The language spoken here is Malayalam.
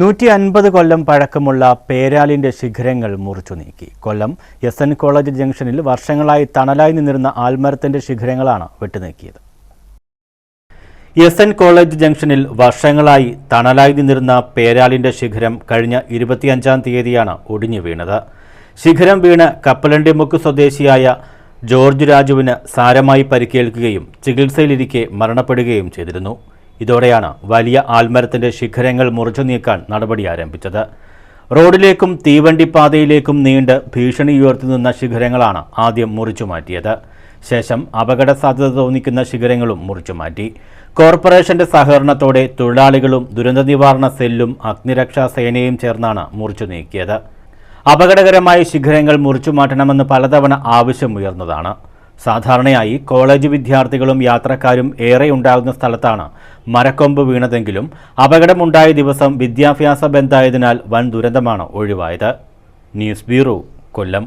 നൂറ്റി അൻപത് കൊല്ലം പഴക്കമുള്ള പേരാലിന്റെ ശിഖരങ്ങൾ മുറിച്ചു നീക്കി. കൊല്ലം എസ് എൻ കോളേജ് ജംഗ്ഷനിൽ വർഷങ്ങളായി തണലായി നിന്നിരുന്ന ആൽമരത്തിന്റെ ശിഖരങ്ങളാണ് വെട്ടുനീക്കിയത്. എസ് എൻ കോളേജ് ജംഗ്ഷനിൽ വർഷങ്ങളായി തണലായി നിന്നിരുന്ന പേരാലിന്റെ ശിഖരം കഴിഞ്ഞ ഇരുപത്തിയഞ്ചാം തീയതിയാണ് ഒടിഞ്ഞു വീണത്. ശിഖരം വീണ് കപ്പലണ്ടിമുക്ക് സ്വദേശിയായ ജോർജ് രാജുവിന് സാരമായി പരിക്കേൽക്കുകയും ചികിത്സയിലിരിക്കെ മരണപ്പെടുകയും ചെയ്തിരുന്നു. ഇതോടെയാണ് വലിയ ആൽമരത്തിന്റെ ശിഖരങ്ങൾ മുറിച്ചു നീക്കാൻ നടപടി ആരംഭിച്ചത്. റോഡിലേക്കും തീവണ്ടിപ്പാതയിലേക്കും നീണ്ട് ഭീഷണി ഉയർത്തി നിന്ന ശിഖരങ്ങളാണ് ആദ്യം മുറിച്ചു മാറ്റിയത്. ശേഷം അപകട സാധ്യത തോന്നിക്കുന്ന ശിഖരങ്ങളും മുറിച്ചു മാറ്റി. കോർപ്പറേഷന്റെ സഹകരണത്തോടെ തൊഴിലാളികളും ദുരന്ത നിവാരണ സെല്ലും അഗ്നിരക്ഷാ സേനയും ചേർന്നാണ് മുറിച്ചു നീക്കിയത്. അപകടകരമായ ശിഖരങ്ങൾ മുറിച്ചു മാറ്റണമെന്ന് പലതവണ ആവശ്യമുയർന്നതാണ്. സാധാരണയായി കോളേജ് വിദ്യാർത്ഥികളും യാത്രക്കാരും ഏറെ ഉണ്ടാകുന്ന സ്ഥലത്താണ് മരക്കൊമ്പ് വീണതെങ്കിലും അപകടമുണ്ടായ ദിവസം വിദ്യാഭ്യാസ ബന്ധായതിനാൽ വൻ ദുരന്തമാണ് ഒഴിവായത്. News bureau Kollam.